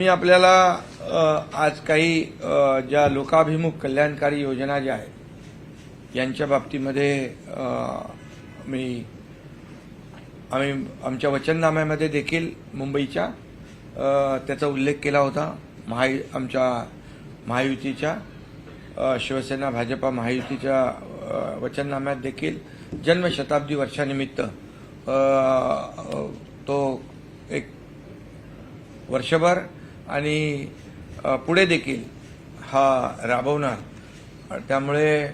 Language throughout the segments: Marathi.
मी आपल्याला आज काही ज्या लोकाभिमुख कल्याणकारी योजना ज्या आहेत यांच्या बाबतीमध्ये मी आम्ही आमच्या वचननाम्यामध्ये देखील मुंबईच्या त्याचा उल्लेख केला होता. महा आमच्या महायुतीच्या शिवसेना भाजपा महायुतीच्या वचननाम्यात देखील जन्मशताब्दी वर्षानिमित्त तो एक वर्षभर आणि पुढे देखील हा राबवणार. त्यामुळे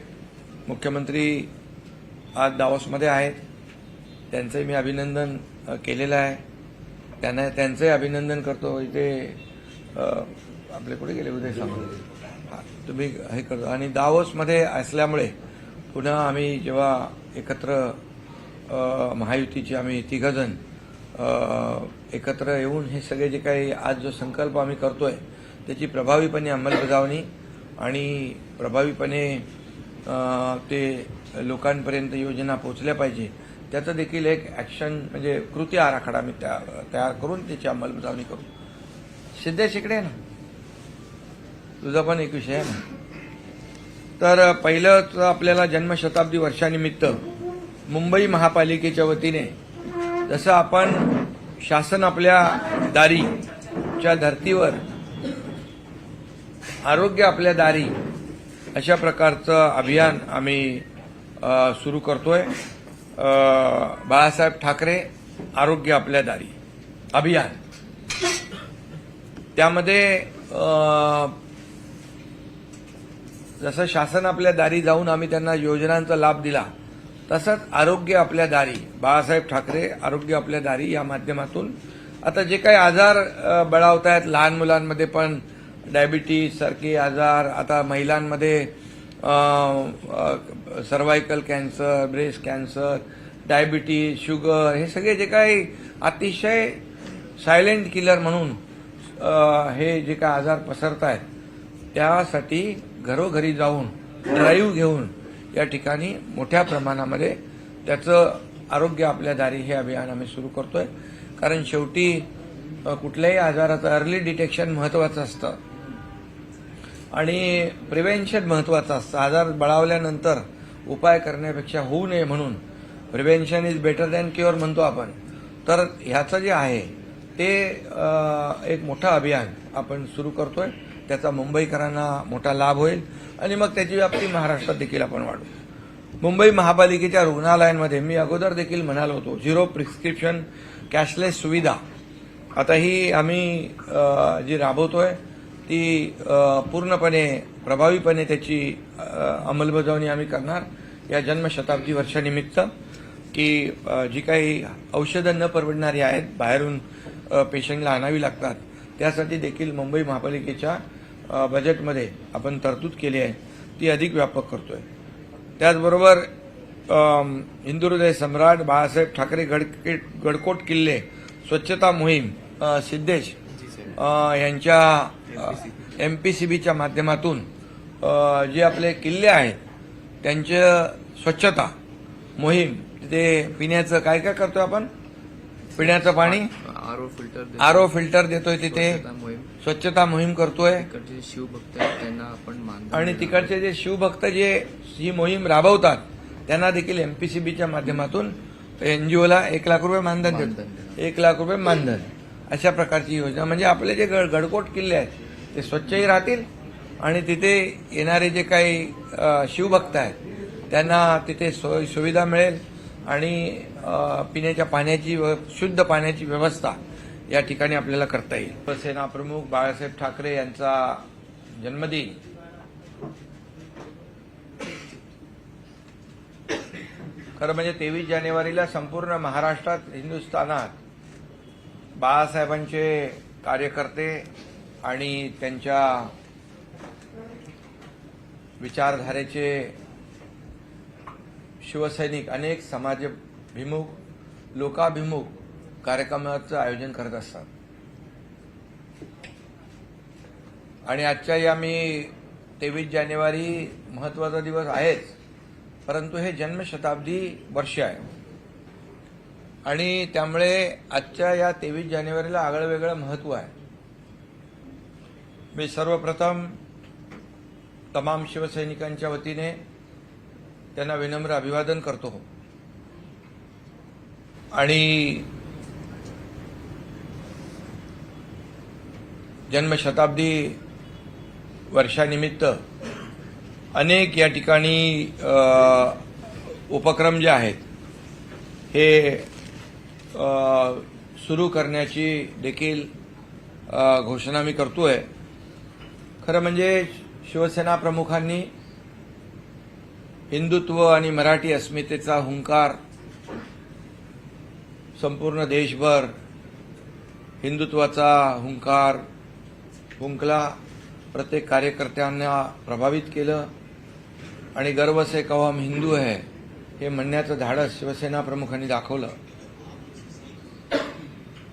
मुख्यमंत्री आज दावोसमध्ये आहेत. त्यांचंही मी अभिनंदन केलेलं आहे. त्यांना त्यांचंही अभिनंदन करतो. इथे आपले कुठे गेले? उदय सामंत. तुम्ही हे करतो. आणि दावोसमध्ये असल्यामुळे पुन्हा आम्ही जेव्हा एकत्र महायुतीची महायुतीचे आम्ही तिघजण एकत्र येऊन हे सगळे जे काही आज जो संकल्प आम्ही करतोय त्याची प्रभावीपणे अंमलबजावणी आणि प्रभावीपणे ते लोकांपर्यंत योजना पोचल्या पाहिजे त्याचं देखील एक ॲक्शन म्हणजे कृती आराखडा आम्ही त्या- तयार करून त्याची अंमलबजावणी करू. सिद्धेश इकडे आहे ना. तुझा पण एक विषय आहे ना. तर पहिलं तर आपल्याला जन्मशताब्दी वर्षानिमित्त मुंबई महापालिकेच्या वतीने जसं आपण शासन आपल्या दारीच्या धर्तीवर आरोग्य आपल्या दारी अशा प्रकारचं अभियान आम्ही सुरू करतोय. बाळासाहेब ठाकरे आरोग्य आपल्या दारी अभियान. त्यामध्ये जसं शासन आपल्या दारी जाऊन आम्ही त्यांना योजनांचा लाभ दिला तसंच आरोग्य आपल्या दारी. बाळासाहेब ठाकरे आरोग्य आपल्या दारी या माध्यमातून. आता जे काही आजार बळावत आहेत लहान मुलांमध्ये पण डायबिटीज सारखे आजार आता महिलांमध्ये cervical cancer breast cancer diabetes sugar हे सगळे जे काही अतिशय सायलेंट किलर म्हणून हे जे काही आजार पसरत आहेत त्यासाठी घरोघरी जाऊन ड्राईव्ह घेऊन या ठिकाणी मोठ्या प्रमाणामध्ये त्याचं आरोग्य आपल्या दारी हे अभियान आम्ही सुरू करतोय. कारण शेवटी कुठल्याही आजाराचं अर्ली डिटेक्शन महत्वाचं असतं. आणि प्रिव्हेन्शन महत्वाचं असतं. आजार बळावल्यानंतर उपाय करण्यापेक्षा होऊ नये म्हणून prevention is better than cure म्हणतो आपण. तर ह्याचं जे आहे ते एक मोठं अभियान आपण सुरू करतोय. त्याचा मुंबईकरांना मोठा लाभ होईल आणि मग त्याची व्याप्ती महाराष्ट्रात देखील आपण वाढू. मुंबई महापालिकेच्या रुग्णालयांमध्ये मी अगोदर देखील म्हणालो होतो झिरो प्रिस्क्रिप्शन कॅशलेस सुविधा. आता ही आम्ही जी राबवतोय ती पूर्णपणे प्रभावीपणे त्याची अंमलबजावणी आम्ही करणार या जन्मशताब्दी वर्षानिमित्त की जी काही औषधं न परवडणारी आहेत बाहेरून पेशंटला आणावी लागतात त्यासाठी देखील मुंबई महापालिकेच्या बजेटमध्ये आपण तरतूद केली आहे ती अधिक व्यापक करतोय. त्याचबरोबर अम, हिंदुहृदय सम्राट बाळासाहेब ठाकरे गड गडकोट किल्ले स्वच्छता मोहीम सिद्धेश यांच्या एम पी सी बीच्या माध्यमातून जे आपले किल्ले आहेत त्यांचे स्वच्छता मोहीम तिथे पिण्याचं काय काय करतोय आपण? पिण्याचं पाणी? आरो फिल्टर. आरो फिल्टर देतोय तिथे. स्वच्छता मोहीम करतोय तिकडचे शिवभक्त आहेत त्यांना आपण आणि. तिकडचे जे शिवभक्त जे ही मोहीम राबवतात त्यांना देखील एमपीसीबीच्या माध्यमातून एनजीओला एक लाख रुपये मानधन देतात. एक लाख रुपये मानधन अशा प्रकारची योजना म्हणजे आपले जे गड गडकोट किल्ले आहेत ते स्वच्छही राहतील आणि तिथे येणारे जे काही शिवभक्त आहेत त्यांना तिथे सोय सुविधा मिळेल आणि पिण्याच्या पाण्याची व शुद्ध पाण्याची व्यवस्था या ठिकाणी आपल्याला करता येईल. शिवसेना प्रमुख बाळासाहेब ठाकरे यांचा जन्मदिन. खरं म्हणजे तेवीस जानेवारीला संपूर्ण महाराष्ट्रात हिंदुस्थानात बाळासाहेबांचे कार्यकर्ते आणि त्यांच्या विचारधारेचे शिवसैनिक अनेक समाजभिमुख लोकाभिमुख कार्यक्रमाचं आयोजन करत असतात. आणि आजच्या या मी तेवीस जानेवारी महत्त्वाचा दिवस आहेच परंतु हे जन्मशताब्दी वर्ष आहे. आणि त्यामुळे आजच्या या तेवीस जानेवारीला आगळं वेगळं महत्त्व आहे. मी सर्वप्रथम तमाम शिवसैनिकांच्या वतीने त्यांना विनम्र अभिवादन करतो. आणि जन्मशताब्दी वर्षानिमित्त अनेक या ठिकाणी उपक्रम जे आहेत हे सुरू करण्याची देखील घोषणा मी करतो आहे खरं म्हणजे शिवसेना प्रमुखांनी हिंदुत्व आणि मराठी अस्मितेचा हुंकार संपूर्ण देशभर हिंदुत्वाचा हुंकार हुंकला प्रत्येक कार्यकर्त्यांना प्रभावित केलं. आणि गर्व से कहो हिंदू है हे म्हणण्याचं धाडस शिवसेना प्रमुखांनी दाखवलं.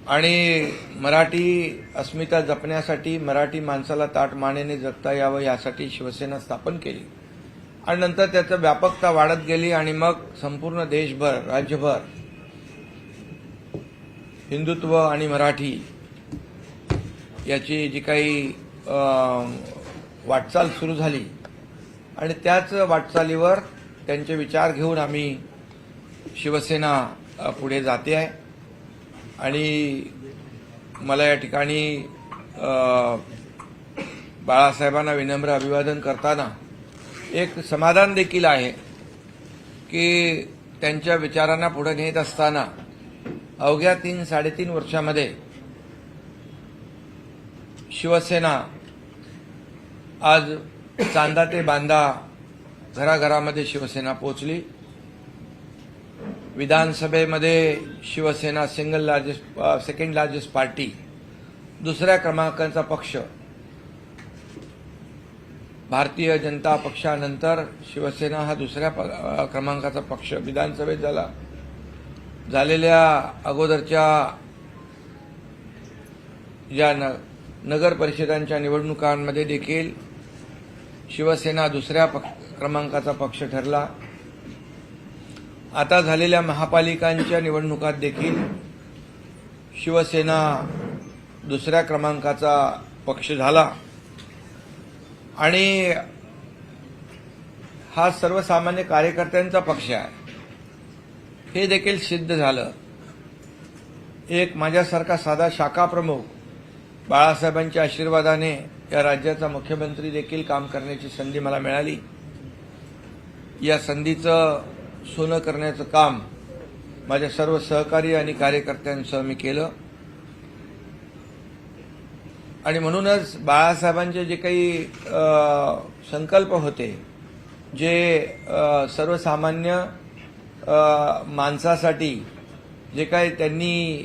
आणि मराठी अस्मिता जपण्यासाठी मराठी माणसाला ताट मानेने जगता यावं यासाठी शिवसेना स्थापन केली. आणि नंतर त्याचं व्यापकता वाढत गेली आणि मग संपूर्ण देशभर राज्यभर हिंदुत्व आणि मराठी याची जी काही वाटचाल सुरू झाली आणि त्याच वाटचालीवर त्यांचे विचार घेऊन आम्ही शिवसेना पुढे जाते आहे. आणि मला या ठिकाणी बाळासाहेबांना विनम्र अभिवादन करताना एक समाधान देखील आहे की त्यांच्या विचारांना पुढे नेत असताना अवघ्या तीन साडेतीन वर्षामध्ये शिवसेना. आज चांदा ते बांदा घराघरामध्ये शिवसेना पोचली विधानसभेमध्ये Shivsena single largest second largest party दुसऱ्या क्रमांकाचा पक्ष. भारतीय जनता पक्षानंतर शिवसेना हा दुसऱ्या प- क्रमांकाचा पक्ष विधानसभेत झाला. झालेल्या अगोदरच्या या न नगर परिषदांच्या निवडणुकांमध्ये देखील शिवसेना दुसऱ्या पक्ष क्रमांकाचा पक्ष ठरला. आता झालेल्या महापालिकांच्या निवडणुकात देखील शिवसेना दुसऱ्या क्रमांकाचा पक्ष झाला. आणि हा सर्वसामान्य कार्यकर्त्यांचा पक्ष आहे. हे देखील सिद्ध झालं. एक माझ्यासारखा साधा शाखा प्रमुख बाळासाहेबांच्या आशीर्वादाने या राज्याचा मुख्यमंत्री देखील काम करण्याची संधी मला मिळाली. या संधीचं सोनं करण्याचं काम माझ्या सर्व सहकारी आणि कार्यकर्त्यांसह मी केलं. आणि म्हणूनच बाळासाहेबांचे जे काही संकल्प होते जे सर्वसामान्य माणसासाठी जे काही त्यांनी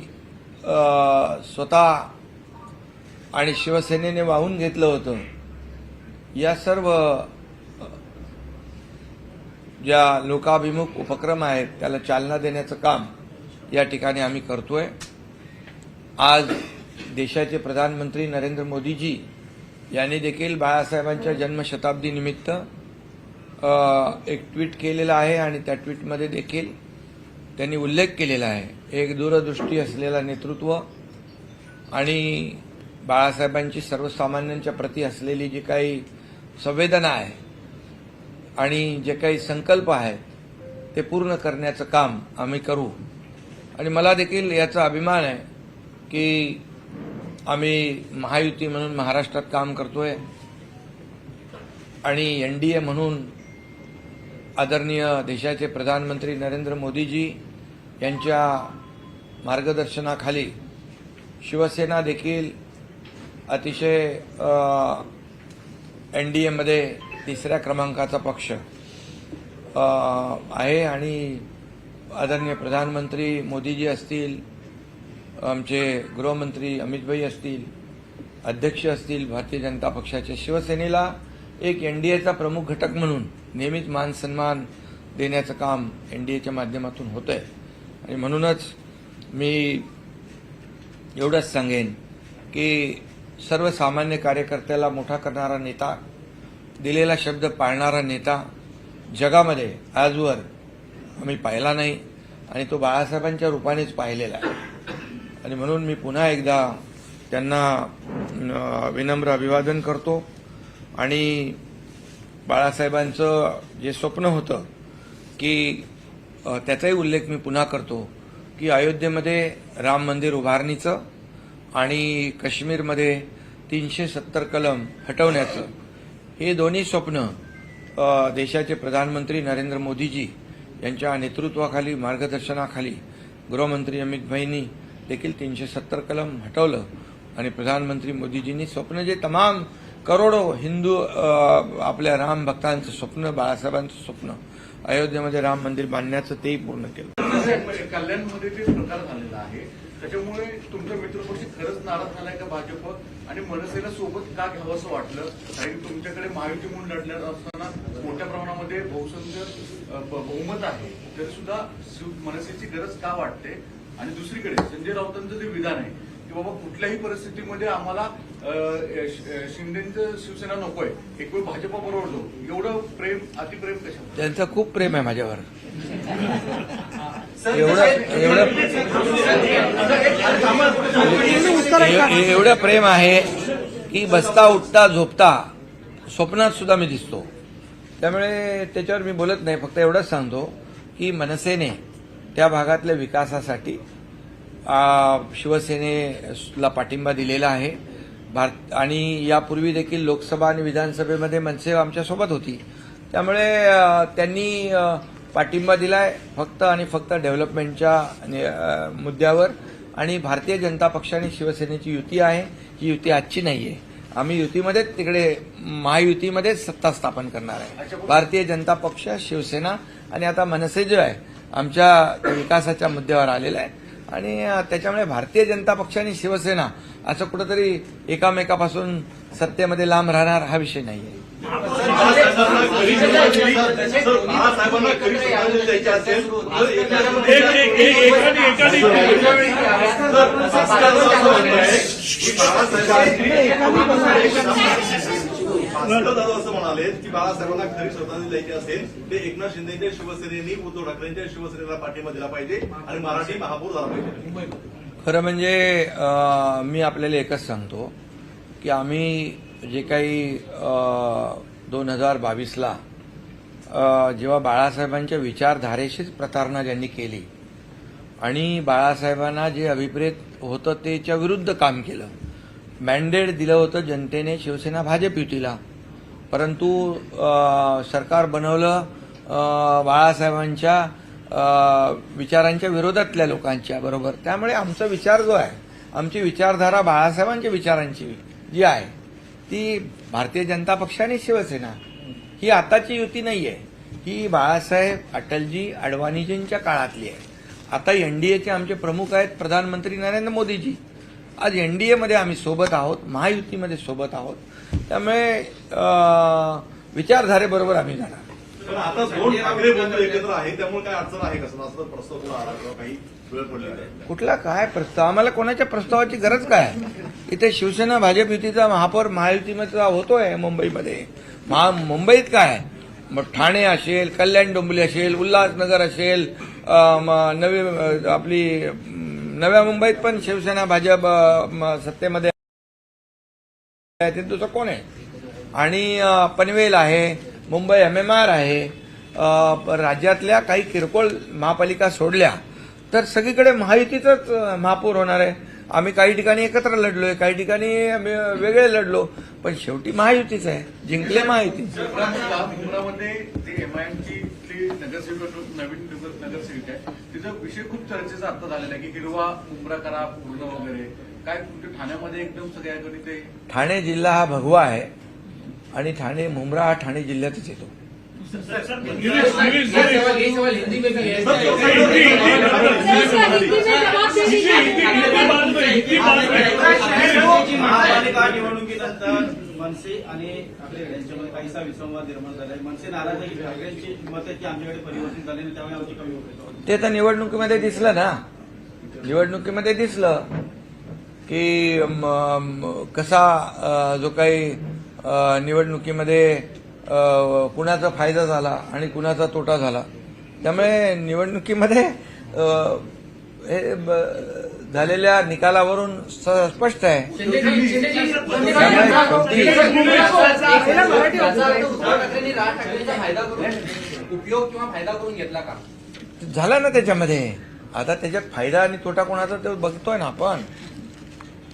स्वतः आणि शिवसेनेने वाहून घेतलं होतं. या सर्व ज्या लोकाभिमुख उपक्रम आहेत त्याला चालना देण्याचं काम या ठिकाणी आम्ही करतोय. आज देशाचे प्रधानमंत्री नरेंद्र मोदीजी यांनी देखील बाळासाहेबांच्या जन्मशताब्दीनिमित्त एक ट्विट केलेलं आहे आणि त्या ट्विटमध्ये देखील त्यांनी उल्लेख केलेला आहे. एक दूरदृष्टी असलेला नेतृत्व आणि बाळासाहेबांची सर्वसामान्यांच्या प्रती असलेली जी काही संवेदना आहे आणि जे काही संकल्प आहेत ते पूर्ण करण्याचं काम आम्ही करू. आणि मला देखील याचा अभिमान आहे की आम्ही महायुती म्हणून महाराष्ट्रात काम करतोय आणि एन डी ए म्हणून आदरणीय देशाचे प्रधानमंत्री नरेंद्र मोदीजी यांच्या मार्गदर्शनाखाली शिवसेना देखील अतिशय एन डी एमध्ये तिसऱ्या क्रमांकाचा पक्ष आहे आणि आदरणीय प्रधानमंत्री मोदीजी असतील आमचे गृहमंत्री अमितभाई असतील अध्यक्ष असतील भारतीय जनता पक्षाच्या शिवसेनेला एक एन डी एचा प्रमुख घटक म्हणून नेहमीच मान सन्मान देण्याचं काम एन डी एच्या माध्यमातून होत आहे आणि म्हणूनच मी एवढंच सांगेन की सर्वसामान्य कार्यकर्त्याला मोठा करणारा नेता दिलेला शब्द पाळणारा नेता जगामध्ये आजवर आम्ही पाहिला नाही आणि तो बाळासाहेबांच्या रूपानेच पाहिलेला आहे. आणि म्हणून मी पुन्हा एकदा त्यांना विनम्र अभिवादन करतो. आणि बाळासाहेबांचं जे स्वप्न होतं की त्याचाही उल्लेख मी पुन्हा करतो की अयोध्येमध्ये राम मंदिर उभारणीचं आणि काश्मीरमध्ये तीनशे सत्तर कलम हटवण्याचं हे दोन्ही स्वप्न देशाचे प्रधानमंत्री नरेंद्र मोदीजी यांच्या नेतृत्वाखाली मार्गदर्शनाखाली गृहमंत्री अमित भाईंनी देखील तीनशे सत्तर कलम हटवलं आणि प्रधानमंत्री मोदीजींनी स्वप्न जे तमाम करोडो हिंदू आपल्या राम भक्तांचं स्वप्न बाळासाहेबांचं स्वप्न अयोध्येमध्ये राम मंदिर बांधण्याचं तेही पूर्ण केलं. म्हणजे कल्याणमध्ये ते प्रकार झालेला आहे. त्याच्यामुळे तुमच्या मित्रपक्ष खरंच नाराज झालाय का भाजप? आणि मनसेला सोबत का घ्यावं असं वाटलं? कारण तुमच्याकडे महायुती म्हणून लढल्या असताना मोठ्या प्रमाणामध्ये बहुसंख्य बहुमत आहे. तरी सुद्धा शिव- मनसेची गरज का वाटते? आणि दुसरीकडे संजय राऊतांचं जे विधान आहे की बाबा कुठल्याही परिस्थितीमध्ये आम्हाला शिंदेचं शिवसेना नकोय एक वेळ भाजपा बरोबर जाऊ. एवढं प्रेम अतिप्रेम कशा त्यांचं खूप प्रेम आहे माझ्यावर. एवढं एवढं एवढं प्रेम आहे की बसता उठता झोपता स्वप्नात सुद्धा मी दिसतो. त्यामुळे त्याच्यावर मी बोलत नाही फक्त एवढंच सांगतो की मनसेने त्या भागातल्या विकासासाठी शिवसेनेला पाठिंबा दिलेला आहे. भारत आणि यापूर्वी देखील लोकसभा आणि विधानसभेमध्ये मनसे आमच्यासोबत होती. त्यामुळे त्यांनी पाठिंबा दिलाय फक्त आणि फक्त डेव्हलपमेंटच्या मुद्द्यावर. आणि भारतीय जनता पक्ष आणि शिवसेनेची युती आहे. ही युती आजची नाहीये. आम्ही युतीमध्येच तिकडे महायुतीमध्येच सत्ता स्थापन करणार आहे. भारतीय जनता पक्ष शिवसेना आणि आता मनसे जो आहे आमच्या विकासाच्या मुद्द्यावर आलेला आहे. आणि त्याच्यामुळे भारतीय जनता पक्ष आणि शिवसेना असं कुठंतरी एकामेकापासून सत्तेमध्ये लांब राहणार हा विषय नाही आहे बाळासाहेबांना खरी श्रद्धांजली द्यायची असेल तर एकनाथ असं म्हणाले की बाळासाहेबांना खरी श्रद्धांजली द्यायची असेल ते एकनाथ शिंदेच्या शिवसेनेनी उद्धव ठाकरेंच्या शिवसेनेला पाठिंबा दिला पाहिजे आणि मराठी महापौर झाला पाहिजे खरं म्हणजे मी आपल्याला एकच सांगतो की आम्ही जे काही दोन हजार बावीसला जेव्हा बाळासाहेबांच्या विचारधारेशीच प्रतारणा ज्यांनी केली आणि बाळासाहेबांना जे अभिप्रेत होतं त्याच्या विरुद्ध काम केलं. मॅन्डेट दिलं होतं जनतेने शिवसेना भाजप युतीला. परंतु सरकार बनवलं बाळासाहेबांच्या विचारांच्या विरोधातल्या लोकांच्या बरोबर? त्यामुळे आमचा विचार जो आहे आमची विचारधारा बाळासाहेबांच्या विचारांची जी आहे ती भारतीय जनता पक्ष आणि शिवसेना. ही आताची युती नाही आहे ही बाळासाहेब अटलजी अडवाणीजींच्या काळातली आहे. आता एनडीएचे आमचे प्रमुख आहेत प्रधानमंत्री नरेंद्र मोदीजी. आज एनडीएमध्ये आम्ही सोबत आहोत महायुतीमध्ये सोबत आहोत. त्यामुळे विचारधारेबरोबर आम्ही जाणार. आता दोन ठाकरे बंधू एकत्र आहे त्यामुळे काय अडचण आहे का? असं प्रस्ताव काही. कुठला? काय प्रस्ताव? आम्हाला कोणाच्या प्रस्तावाची गरज काय? आहे? इथे शिवसेना भाजप युतीचा महापौर महायुतीचा होतोय मुंबईमध्ये. महा मुंबईत काय? मग ठाणे असेल कल्याण डोंबिवली असेल उल्हासनगर असेल नवी आपली नव्या मुंबईत पण शिवसेना भाजप सत्तेमध्ये आहे. ते दुसरं कोण आहे? आणि पनवेल आहे मुंबई एम एम आर आहे राज्यातल्या काही किरकोळ महापालिका सोडल्या तर सगळीकडे महायुतीचंच महापौर होणार आहे. आम्ही काही ठिकाणी एकत्र लढलोय काही ठिकाणी आम्ही वेगळे लढलो. पण शेवटी महायुतीच आहे. जिंकले महायुती. नगरसेविक नवीन नगर- नगरसेविका आहे तिचा विषय खूप चर्चेचा आता झालेला आहे की हिरवा मुंब्रा करा पूर्ण वगैरे. काय ठाण्यामध्ये एकदम सगळ्याकडे ते ठाणे जिल्हा हा भगवा आहे. आणि ठाणे मुंब्रा हा ठाणे जिल्ह्यातच येतो. इंग्लिश हिंदी में महापालिका निवडणुकीनंतर मनसे आणि आपल्या यांच्यामध्ये काहीसा विसंवाद निर्माण झालाय मनसे नाराज आहे ठाकरेंची मत की आमच्याकडे परिवर्तन झाले नाही त्यामुळे आमची कमी होते ते तर निवडणुकीमध्ये दिसलं ना. निवडणुकीमध्ये दिसलं की कसा जो काही निवडणुकीमध्ये कुणाचा फायदा झाला आणि कुणाचा तोटा झाला. त्यामुळे निवडणुकीमध्ये हे झालेल्या निकालावरून स्पष्ट आहे. झाला ना त्याच्यामध्ये. आता त्याच्यात फायदा आणि तोटा कोणाचा तो बघतोय ना आपण.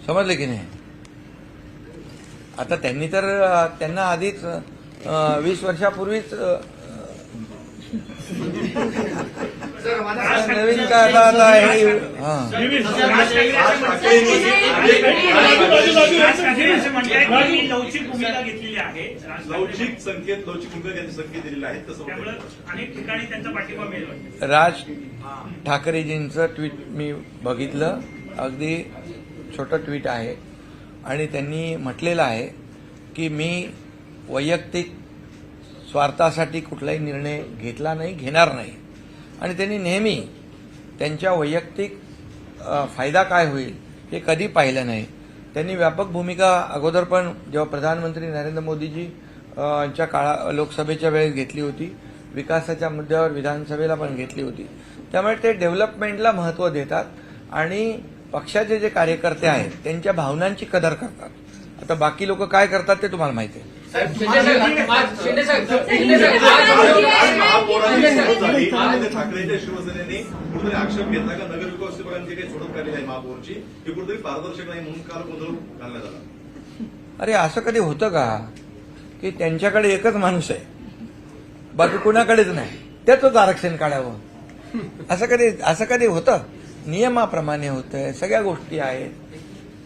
समजले की नाही? आता त्यांनी तर त्यांना आधीच वीस वर्षापूर्वीच नवीन काय आता आता हे हा. राजू लवचिक भूमिका घेतलेली आहे राज लवचिक संकेत लवचिक भूमिका त्यांनी संकेत दिलेले आहेत तसं त्यामुळे अनेक ठिकाणी त्यांचा पाठिंबा मिळेल राज ठाकरेजींचं ट्विट मी बघितलं. अगदी छोटं ट्विट आहे. आणि त्यांनी म्हटलेलं आहे की मी वैयक्तिक स्वार्थासाठी कुठलाही निर्णय घेतला नाही घेणार नाही. आणि त्यांनी नेहमी त्यांच्या वैयक्तिक फायदा काय होईल हे कधी पाहिलं नाही. त्यांनी व्यापक भूमिका अगोदर पण जेव्हा प्रधानमंत्री नरेंद्र मोदीजी यांच्या काळा लोकसभेच्या वेळेस घेतली होती विकासाच्या मुद्द्यावर विधानसभेला पण घेतली होती. त्यामुळे ते डेव्हलपमेंटला महत्त्व देतात आणि पक्षाचे जे कार्यकर्ते आहेत त्यांच्या भावनांची कदर करतात. आता बाकी लोक काय करतात ते तुम्हाला माहिती आहे. ठाकरेच्या शिवसेनेने कुठेतरी आक्षेप घेतला का? नगर विकास विभागांची काही सोडत काढलेली आहे महापौरची. ही कुठेतरी पारदर्शक नाही म्हणून काल गोंधळ घालण्यात आला. अरे असं कधी होतं का? की त्यांच्याकडे एकच माणूस आहे. बाकी कुणाकडेच नाही. त्याचंच आरक्षण काढावं. असं कधी असं कधी होतं? नियमाप्रमाणे होतंय सगळ्या गोष्टी आहेत.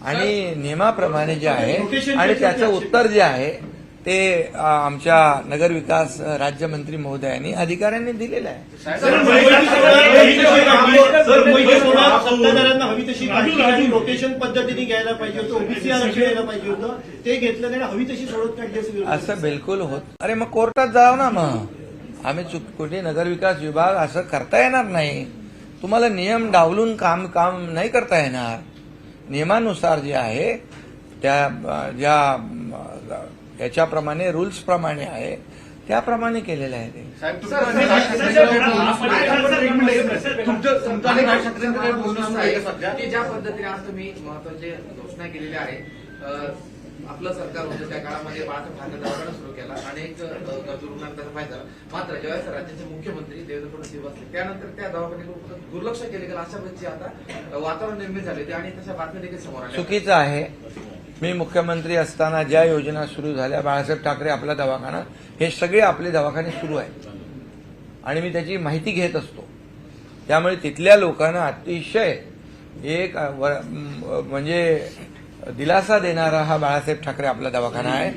आणि नियमाप्रमाणे जे आहे आणि त्याचं उत्तर जे आहे ते आमच्या नगरविकास राज्यमंत्री महोदयांनी अधिकाऱ्यांनी दिलेलं आहे सर मुंबई सोडा सत्ताधाऱ्यांना हवी तशी काढली आणि रोटेशन पद्धतीने घ्यायला पाहिजे होतं ओबीसी आरक्षण यायला पाहिजे होतं ते घेतलं नाही आणि हवी तशी सोडत काढली असं बिलकुल होत अरे मग कोर्टात जाव ना मग आम्ही चुक कुठे नगरविकास विभाग असं करता येणार नाही तुम्हाला नियम डावलून काम काम नाही करता येणार नियमानुसार जे आहे त्या ज्या याच्याप्रमाणे रुल्स प्रमाणे आहे. त्याप्रमाणे केलेलं आहे ते. आणि ज्या पद्धतीने आज तुम्ही महत्त्वाचे घोषणा केलेल्या आहे आपलं सरकार होतं त्या काळामध्ये बाळासाहेब ठाकरे दवाखाना सुरू केला अनेक अ, गरजू रुग्णांना त्याचा फायदा झाला. मात्र ज्यावेळेस राज्याचे मुख्यमंत्री देवेंद्र फडणवीस बसले त्यानंतर त्या दवाखान्याकडे दुर्लक्ष केले गेलं अशा पद्धतीचे आता वातावरण निर्मित झाले ते आणि तशा बातम्या देखील समोर आल्या. चुकीचं आहे. मी मुख्यमंत्री असताना ज्या योजना सुरू झाल्या बाळासाहेब ठाकरे आपला दवाखाना हे सगळे आपले दवाखाने सुरू आहेत आणि मी त्याची माहिती घेत असतो त्यामुळे तिथल्या लोकांना अतिशय एक म्हणजे दिलासा देणारा हा बाळासाहेब ठाकरे आपला दवाखाना आहे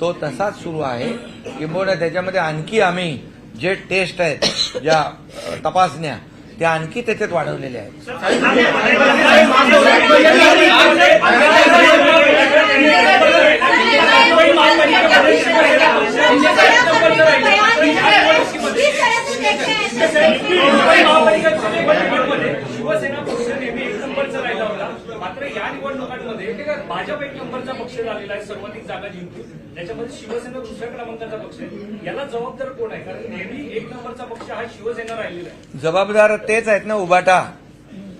तो तसाच सुरू आहे किंबहुना त्याच्यामध्ये आणखी आम्ही जे टेस्ट आहेत ज्या तपासण्या त्या आणखी त्याच्यात वाढवलेल्या आहेत शिवसेना पक्ष नेहमी एक नंबरचा राहिला होता मात्र या निवडणुकांमध्ये भाजप एक नंबरचा पक्ष झालेला आहे सर्वाधिक जागा जिंकून त्याच्यामध्ये शिवसेना दुसऱ्या क्रमांकाचा पक्ष आहे याला जबाबदार कोण आहे कारण नेहमी एक नंबरचा पक्ष हा शिवसेना राहिलेला आहे जबाबदार तेच आहेत ना उबाटा.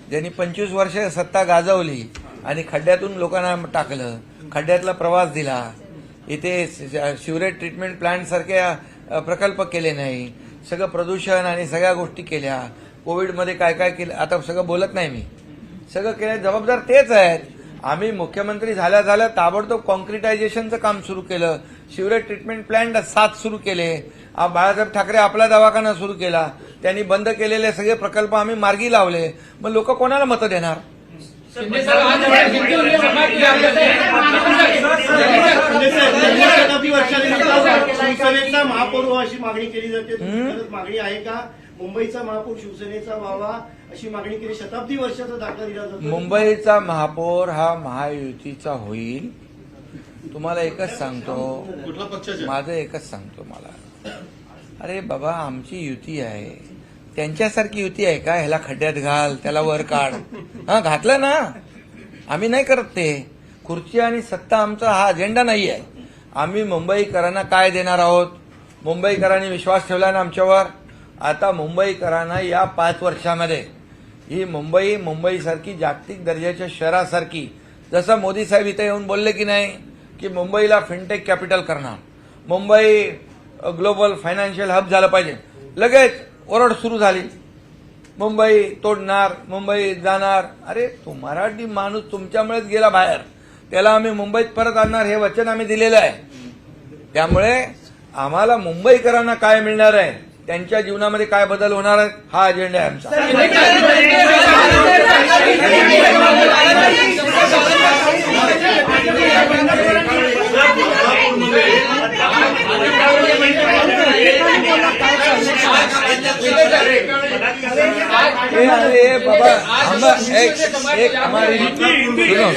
ज्यांनी पंचवीस वर्ष सत्ता गाजवली आणि खड्ड्यातून लोकांना टाकलं खड्ड्यातला प्रवास दिला. इथे शिवरेज ट्रीटमेंट प्लांट सारख्या प्रकल्प केले नाही. सगळं प्रदूषण आणि सगळ्या गोष्टी केल्या. कोविडमध्ये काय काय केलं? आता सगळं बोलत नाही मी. सगळं केलं. जबाबदार तेच आहेत. आम्ही मुख्यमंत्री झाल्या झाल्या ताबडतोब कॉन्क्रिटायझेशनचं काम सुरू केलं. शिवरेज ट्रीटमेंट प्लांट सात सुरू केले. बाळासाहेब ठाकरे आपला दवाखाना सुरू केला. त्यांनी बंद केलेले सगळे प्रकल्प आम्ही मार्गी लावले. मग लोक कोणाला मतं देणार? शिवसेनेचा महापौर व्हावा अशी मागणी केली जाते. मागणी आहे का? मुंबईचा महापौर शिवसेनेचा व्हावा अशी मागणी केली. शताब्दी वर्षाचा दाखला दिला जातो. मुंबईचा महापौर हा महायुतीचा होईल. तुम्हाला एकच सांगतो. माझं एकच सांगतो मला. अरे बाबा आमची युती आहे. त्यांच्यासारखी युती आहे का? ह्याला खड्ड्यात घाल त्याला वर काढ. हा घातलं ना? आम्ही नाही करत ते. खुर्ची आणि सत्ता आमचा हा अजेंडा नाही आहे. आम्ही मुंबईकरांना काय देणार आहोत? मुंबईकरांनी विश्वास ठेवला ना आमच्यावर? आता मुंबईकरांना या पाच वर्षामध्ये. ही मुंबई मुंबईसारखी जागतिक दर्जाच्या शहरासारखी. जसं मोदी साहेब इथे येऊन बोलले की नाही? की मुंबईला फिनटेक कॅपिटल करणार. मुंबई ग्लोबल फायनान्शियल हब झालं पाहिजे. लगेच ओरड सुरू झाली. मुंबई तोडणार मुंबई जाणार. अरे तो मराठी माणूस तुमच्यामुळेच गेला बाहेर. त्याला आम्ही मुंबईत परत आणणार हे वचन आम्ही दिलेलं आहे. त्यामुळे आम्हाला मुंबईकरांना काय मिळणार आहे? त्यांच्या जीवनामध्ये काय बदल होणार आहे? हा अजेंडा आहे आमचा. अरे बाबा हम एक एक हमारी सुनो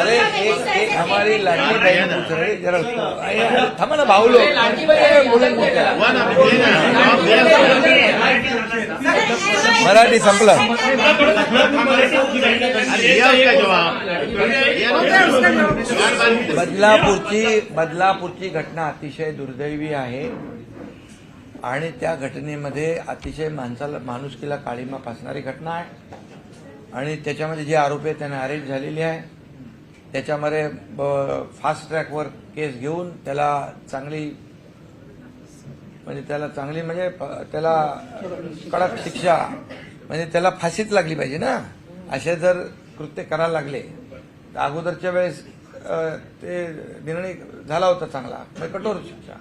अरे एक एक हमारी लाडली बहन पूछ रहे जरा उसको अरे, ना भाऊ लोग मराठी संपलं बदलापूरची बदलापूरची घटना अतिशय दुर्दैवी आहे. आणि त्या घटनेमध्ये अतिशय माणसाला माणुसकीला काळीमा फासणारी घटना आहे. आणि त्याच्यामध्ये जे आरोपी आहेत त्यांना अरेस्ट झालेली आहे. त्याच्यामध्ये फास्ट ट्रॅकवर केस घेऊन त्याला चांगली म्हणजे त्याला चांगली म्हणजे त्याला कडक शिक्षा म्हणजे त्याला फाशीच लागली पाहिजे ना. असे जर कृत्य करायला लागले तर अगोदरच्या वेळेस ते निर्णय झाला होता चांगला. म्हणजे कठोर शिक्षा.